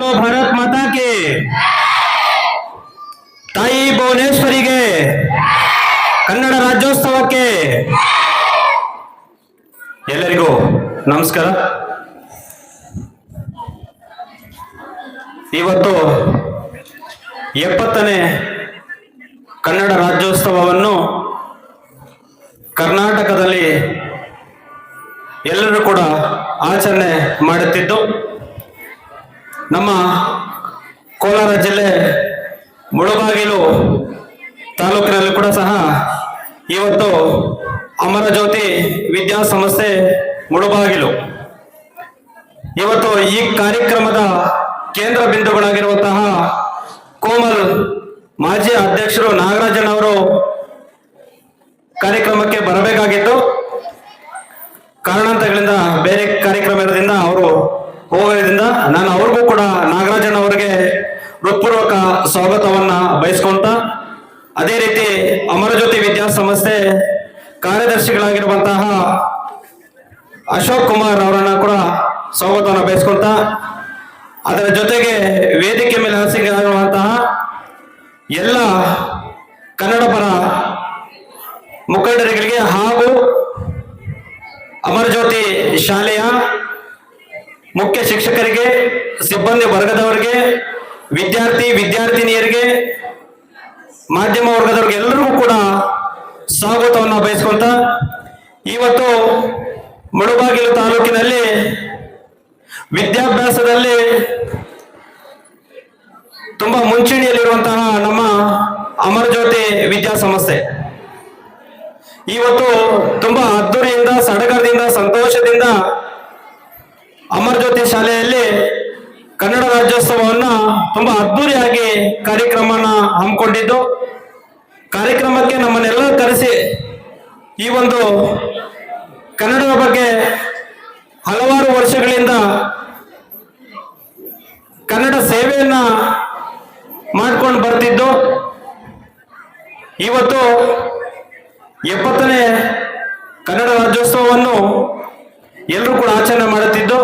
ಭಾರತ್ ಮಾತಾಕೆ ತಾಯಿ ಭುವನೇಶ್ವರಿಗೆ ಕನ್ನಡ ರಾಜ್ಯೋತ್ಸವಕ್ಕೆ ಎಲ್ಲರಿಗೂ ನಮಸ್ಕಾರ. ಇವತ್ತು ಎಪ್ಪತ್ತನೇ ಕನ್ನಡ ರಾಜ್ಯೋತ್ಸವವನ್ನು ಕರ್ನಾಟಕದಲ್ಲಿ ಎಲ್ಲರೂ ಕೂಡ ಆಚರಣೆ ಮಾಡುತ್ತಿದ್ದು ನಮ್ಮ ಕೋಲಾರ ಜಿಲ್ಲೆ ಮುಳಬಾಗಿಲು ತಾಲೂಕಿನಲ್ಲಿ ಕೂಡ ಸಹ ಇವತ್ತು ಅಮರಜ್ಯೋತಿ ವಿದ್ಯಾಸಂಸ್ಥೆ ಮುಳುಬಾಗಿಲು. ಇವತ್ತು ಈ ಕಾರ್ಯಕ್ರಮದ ಕೇಂದ್ರ ಬಿಂದುಗಳಾಗಿರುವಂತಹ ಕೋಮಲ್ ಮಾಜಿ ಅಧ್ಯಕ್ಷರು ನಾಗರಾಜನ್ ಅವರು ಕಾರ್ಯಕ್ರಮಕ್ಕೆ ಬರಬೇಕಾಗಿತ್ತು. ಕಾರಣಾಂತರಗಳಿಂದ ಬೇರೆ ಕಾರ್ಯಕ್ರಮ ಇರೋದ್ರಿಂದ ಅವರು ಹೋಗೋದ್ರಿಂದ ನಾನು ಅವ್ರಿಗೂ ಕೂಡ ನಾಗರಾಜನ್ ಅವರಿಗೆ ಹೃತ್ಪೂರ್ವಕ ಸ್ವಾಗತವನ್ನ ಬಯಸ್ಕೊಂತ ಅದೇ ರೀತಿ ಅಮರಜ್ಯೋತಿ ವಿದ್ಯಾಸಂಸ್ಥೆ ಕಾರ್ಯದರ್ಶಿಗಳಾಗಿರುವಂತಹ ಅಶೋಕ್ ಕುಮಾರ್ ಅವರನ್ನ ಕೂಡ ಸ್ವಾಗತವನ್ನು ಬಯಸ್ಕೊಂತ ಅದರ ಜೊತೆಗೆ ವೇದಿಕೆ ಮೇಲೆ ಹಾಸಿಗೆಯಾಗಿರುವಂತಹ ಎಲ್ಲ ಕನ್ನಡ ಪರ ಮುಖಂಡರುಗಳಿಗೆ ಹಾಗೂ ಅಮರಜ್ಯೋತಿ ಶಾಲೆಯ ಮುಖ್ಯ ಶಿಕ್ಷಕರಿಗೆ, ಸಿಬ್ಬಂದಿ ವರ್ಗದವರಿಗೆ, ವಿದ್ಯಾರ್ಥಿ, ವಿದ್ಯಾರ್ಥಿನಿಯರಿಗೆ ಮಾಧ್ಯಮ ವರ್ಗದವ್ರಿಗೆ ಎಲ್ಲರಿಗೂ ಕೂಡ ಸ್ವಾಗತವನ್ನು ಬಯಸ್ಕೊಂತ ಇವತ್ತು ಮುಳುಬಾಗಿಲು ತಾಲೂಕಿನಲ್ಲಿ ವಿದ್ಯಾಭ್ಯಾಸದಲ್ಲಿ ತುಂಬಾ ಮುಂಚೂಣಿಯಲ್ಲಿರುವಂತಹ ನಮ್ಮ ಅಮರಜ್ಯೋತಿ ವಿದ್ಯಾಸಂಸ್ಥೆ ಇವತ್ತು ತುಂಬಾ ಅದ್ದೂರಿಯಿಂದ ಸಡಗರದಿಂದ, ಸಂತೋಷದಿಂದ ಅಮರಜ್ಯೋತಿ ಶಾಲೆಯಲ್ಲಿ ಕನ್ನಡ ರಾಜ್ಯೋತ್ಸವವನ್ನ ತುಂಬಾ ಅದ್ಧೂರಿಯಾಗಿ ಕಾರ್ಯಕ್ರಮನ ಹಮ್ಮಿಕೊಂಡಿದ್ದು, ಕಾರ್ಯಕ್ರಮಕ್ಕೆ ನಮ್ಮನ್ನೆಲ್ಲ ಕರೆಸಿ ಈ ಒಂದು ಕನ್ನಡದ ಬಗ್ಗೆ ಹಲವಾರು ವರ್ಷಗಳಿಂದ ಕನ್ನಡ ಸೇವೆಯನ್ನ ಮಾಡ್ಕೊಂಡು ಬರ್ತಿದ್ದು. ಇವತ್ತು ಎಪ್ಪತ್ತನೇ ಕನ್ನಡ ರಾಜ್ಯೋತ್ಸವವನ್ನು ಎಲ್ಲರೂ ಕೂಡ ಆಚರಣೆ ಮಾಡುತ್ತಿದ್ದು.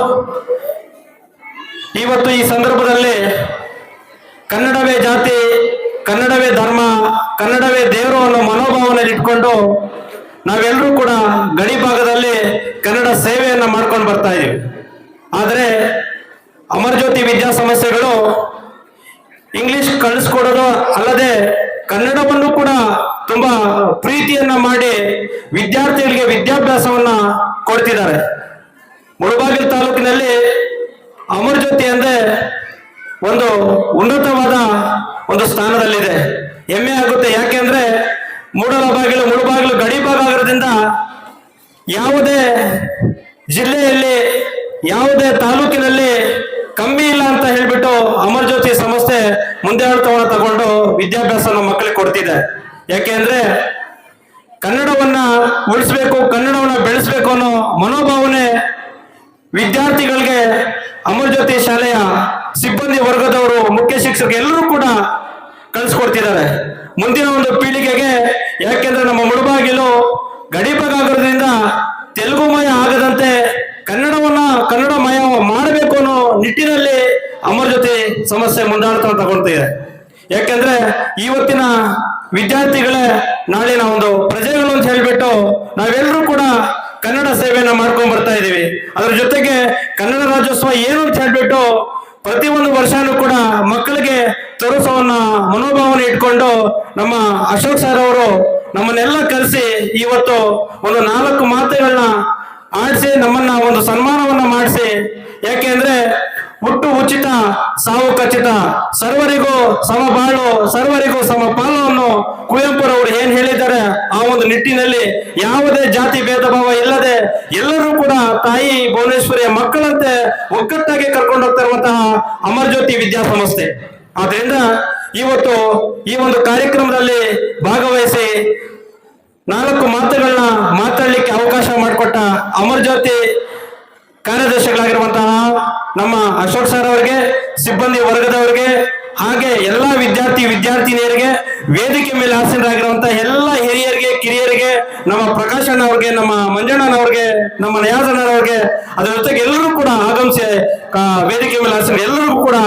ಇವತ್ತು ಈ ಸಂದರ್ಭದಲ್ಲಿ ಕನ್ನಡವೇ ಜಾತಿ, ಕನ್ನಡವೇ ಧರ್ಮ, ಕನ್ನಡವೇ ದೇವರು ಅನ್ನೋ ಮನೋಭಾವನೆಯಲ್ಲಿ ಇಟ್ಕೊಂಡು ನಾವೆಲ್ಲರೂ ಕೂಡ ಗಡಿ ಭಾಗದಲ್ಲಿ ಕನ್ನಡ ಸೇವೆಯನ್ನ ಮಾಡ್ಕೊಂಡು ಬರ್ತಾ ಇದೀವಿ ಆದರೆ ಅಮರಜ್ಯೋತಿ ವಿದ್ಯಾಸಂಸ್ಥೆಗಳು ಇಂಗ್ಲಿಷ್ ಕಳಿಸ್ಕೊಡೋದು ಅಲ್ಲದೆ ಕನ್ನಡವನ್ನು ಕೂಡ ತುಂಬಾ ಪ್ರೀತಿಯನ್ನ ಮಾಡಿ ವಿದ್ಯಾರ್ಥಿಗಳಿಗೆ ವಿದ್ಯಾಭ್ಯಾಸವನ್ನ ಕೊಡ್ತಿದ್ದಾರೆ. ಮುಳಬಾಗಿಲು ತಾಲೂಕಿನಲ್ಲಿ ಅಮರಜ್ಯೋತಿ ಅಂದ್ರೆ ಒಂದು ಉನ್ನತವಾದ ಒಂದು ಸ್ಥಾನದಲ್ಲಿದೆ. ಹೆಮ್ಮೆ ಆಗುತ್ತೆ. ಯಾಕೆಂದ್ರೆ ಮೂಡಲ ಬಾಗಿಲು ಮುಳುಬಾಗಿಲು ಗಡಿ ಆಗಿರೋದ್ರಿಂದ ಯಾವುದೇ ಜಿಲ್ಲೆಯಲ್ಲಿ, ಯಾವುದೇ ತಾಲೂಕಿನಲ್ಲಿ ಕಮ್ಮಿ ಇಲ್ಲ ಅಂತ ಹೇಳ್ಬಿಟ್ಟು ಅಮರಜ್ಯೋತಿ ಸಂಸ್ಥೆ ಮುಂದಾಳತ್ವವನ್ನು ತಗೊಂಡು ವಿದ್ಯಾಭ್ಯಾಸನ ಮಕ್ಕಳಿಗೆ ಕೊಡ್ತಿದೆ. ಯಾಕೆಂದ್ರೆ ಕನ್ನಡವನ್ನ ಉಳಿಸ್ಬೇಕು, ಕನ್ನಡವನ್ನ ಬೆಳೆಸ್ಬೇಕು ಅನ್ನೋ ಮನೋಭಾವನೆ ವಿದ್ಯಾರ್ಥಿಗಳಿಗೆ ಅಮರಜ್ಯೋತಿ ಶಾಲೆಯ ಸಿಬ್ಬಂದಿ ವರ್ಗದವರು ಮುಖ್ಯ ಶಿಕ್ಷಕ ಎಲ್ಲರೂ ಕೂಡ ಕಳಿಸ್ಕೊಡ್ತಿದ್ದಾರೆ. ಮುಂದಿನ ಒಂದು ಪೀಳಿಗೆಗೆ ಯಾಕೆಂದ್ರೆ ನಮ್ಮ ಮುಳುಬಾಗಿಲು ಆಗೋದ್ರಿಂದ ತೆಲುಗುಮಯ ಆಗದಂತೆ ಕನ್ನಡವನ್ನ ಕನ್ನಡಮಯ ಮಾಡಬೇಕು ಅನ್ನೋ ನಿಟ್ಟಿನಲ್ಲಿ ಅಮರ ಜೊತೆ ಸಮಸ್ಯೆ ಮುಂದಾಡ್ತಾ ತಗೊಳ್ತಿದೆ ಯಾಕೆಂದ್ರೆ ಇವತ್ತಿನ ವಿದ್ಯಾರ್ಥಿಗಳೇ ನಾಳಿನ ಒಂದು ಪ್ರಜೆಗಳು ಅಂತ ಹೇಳ್ಬಿಟ್ಟು ನಾವೆಲ್ಲರೂ ಕೂಡ ಕನ್ನಡ ಸೇವೆಯನ್ನ ಮಾಡ್ಕೊಂಡ್ ಬರ್ತಾ ಇದೀವಿ. ಅದ್ರ ಜೊತೆಗೆ ಕನ್ನಡ ರಾಜ್ಯೋತ್ಸವ ಏನು ಅಂತ ಹೇಳ್ಬಿಟ್ಟು ಒಂದು ವರ್ಷನೂ ಕೂಡ ಮಕ್ಕಳಿಗೆ ತೋರಿಸೋವನ್ನ ಮನೋಭಾವನೆ ಇಟ್ಕೊಂಡು ನಮ್ಮ ಅಶೋಕ್ ಸರ್ ಅವರು ನಮ್ಮನ್ನೆಲ್ಲ ಕರೆಸಿ ಇವತ್ತು ಒಂದು ನಾಲ್ಕು ಮಾತುಗಳನ್ನ ಆಡಿಸಿ ನಮ್ಮನ್ನ ಒಂದು ಸನ್ಮಾನವನ್ನ ಮಾಡಿಸಿ. ಯಾಕೆಂದ್ರೆ ಉಚಿತ ಸಾವು ಖಚಿತ ಸರ್ವರಿಗೂ ಸಮ ಬಾಳು, ಸರ್ವರಿಗೂ ಸಮ ಪಾಲವನ್ನು ಕುವೆಂಪುರವರು ಏನ್ ಹೇಳಿದ್ದಾರೆ, ಆ ಒಂದು ನಿಟ್ಟಿನಲ್ಲಿ ಯಾವುದೇ ಜಾತಿ ಭೇದ ಭಾವ ಇಲ್ಲದೆ ಎಲ್ಲರೂ ಕೂಡ ತಾಯಿ ಭುವನೇಶ್ವರಿಯ ಮಕ್ಕಳಂತೆ ಒಗ್ಗಟ್ಟಾಗಿ ಕರ್ಕೊಂಡು ಹೋಗ್ತಾ ಅಮರ್ ಅಮರಜ್ಯೋತಿ ವಿದ್ಯಾಸಂಸ್ಥೆ. ಆದ್ರಿಂದ ಇವತ್ತು ಈ ಒಂದು ಕಾರ್ಯಕ್ರಮದಲ್ಲಿ ಭಾಗವಹಿಸಿ ನಾಲ್ಕು ಮಾತುಗಳನ್ನ ಮಾತಾಡ್ಲಿಕ್ಕೆ ಅವಕಾಶ ಮಾಡಿಕೊಟ್ಟ ಅಮರಜ್ಯೋತಿ ಕಾರ್ಯದರ್ಶಿಗಳಾಗಿರುವಂತಹ ನಮ್ಮ ಅಶೋಕ್ ಸರ್ ಅವರಿಗೆ, ಸಿಬ್ಬಂದಿ ವರ್ಗದವರಿಗೆ, ಹಾಗೆ ಎಲ್ಲಾ ವಿದ್ಯಾರ್ಥಿ ವಿದ್ಯಾರ್ಥಿನಿಯರಿಗೆ, ವೇದಿಕೆ ಮೇಲೆ ಆಸೀನರಾಗಿರುವಂತಹ ಎಲ್ಲ ಹಿರಿಯರಿಗೆ, ಕಿರಿಯರಿಗೆ, ನಮ್ಮ ಪ್ರಕಾಶಣ್ಣ ಅವ್ರಿಗೆ, ನಮ್ಮ ಮಂಜಣ್ಣನವ್ರಿಗೆ ನಮ್ಮ ನಯಾಜಣ್ಣನವ್ರಿಗೆ ಅದರ ಜೊತೆಗೆ ಎಲ್ಲರೂ ಕೂಡ ಆಗಮಿಸಿ ವೇದಿಕೆ ಮೇಲೆ ಆಸೀನ ಎಲ್ಲರಿಗೂ ಕೂಡ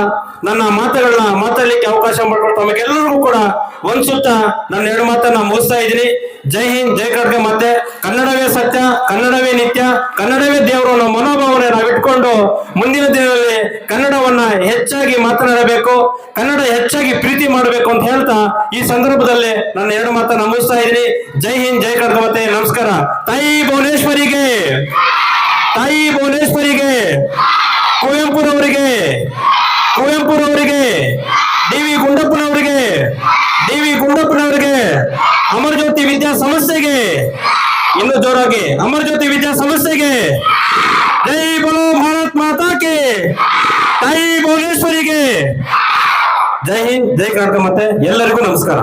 ನನ್ನ ಮಾತುಗಳನ್ನ ಮಾತಾಡಲಿಕ್ಕೆ ಅವಕಾಶ ಮಾಡಿಕೊಟ್ಟು ತಮಗೆಲ್ಲರಿಗೂ ಕೂಡ ಒಂದ್ ಸುತ್ತ ನನ್ನ ಎರಡು ಮಾತನ್ನ ಮುಗಿಸ್ತಾ ಇದ್ದೀನಿ. ಜೈ ಹಿಂದ್, ಜೈ ಕರ್ನಾಟಕ ಮತ್ತೆ. ಕನ್ನಡವೇ ಸತ್ಯ, ಕನ್ನಡವೇ ನಿತ್ಯ, ಕನ್ನಡವೇ ದೇವರು ಅನ್ನೋ ಮನೋಭಾವನೆ ನಾವಿಟ್ಕೊಂಡು ಮುಂದಿನ ದಿನದಲ್ಲಿ ಕನ್ನಡವನ್ನ ಹೆಚ್ಚಾಗಿ ಮಾತನಾಡಬೇಕು, ಕನ್ನಡ ಹೆಚ್ಚಾಗಿ ಪ್ರೀತಿ ಮಾಡಬೇಕು ಅಂತ ಹೇಳ್ತಾ ಈ ಸಂದರ್ಭದಲ್ಲಿ ನನ್ನ ಎರಡು ಮಾತನ್ನ ಮುಗಿಸ್ತಾ ಇದ್ದೀನಿ. ಜೈ ಹಿಂದ್, ಜೈ ಕರ್ನಾಟಕ ಮತ್ತೆ. ನಮಸ್ಕಾರ. ತಾಯಿ ಭುವನೇಶ್ವರಿಗೆ. ತಾಯಿ ಭುವನೇಶ್ವರಿಗೆ. ಕುವೆಂಪುರವರಿಗೆ. ಕುವೆಂಪುರವರಿಗೆ. ಡಿ ವಿ ಗುಂಡಪ್ಪನವರಿಗೆ ಡಿ ವಿ ಗುಂಡಪ್ಪನವರಿಗೆ ಅಮರಜ್ಯೋತಿ ವಿದ್ಯಾ ಸಂಸ್ಥೆಗೆ. ಇನ್ನು ಜೋರಾಗಿ ಅಮರಜ್ಯೋತಿ ವಿದ್ಯಾ ಸಂಸ್ಥೆಗೆ. ಜೈ ಬೋಲೋ ಭಾರತ್ ಮಾತಾಕೆ ತಾಯಿ ಭುವನೇಶ್ವರಿಗೆ. ಜೈ ಹಿಂದ್, ಜೈ ಕರ್ನಾಟಕ ಮತ್ತೆ ಎಲ್ಲರಿಗೂ ನಮಸ್ಕಾರ.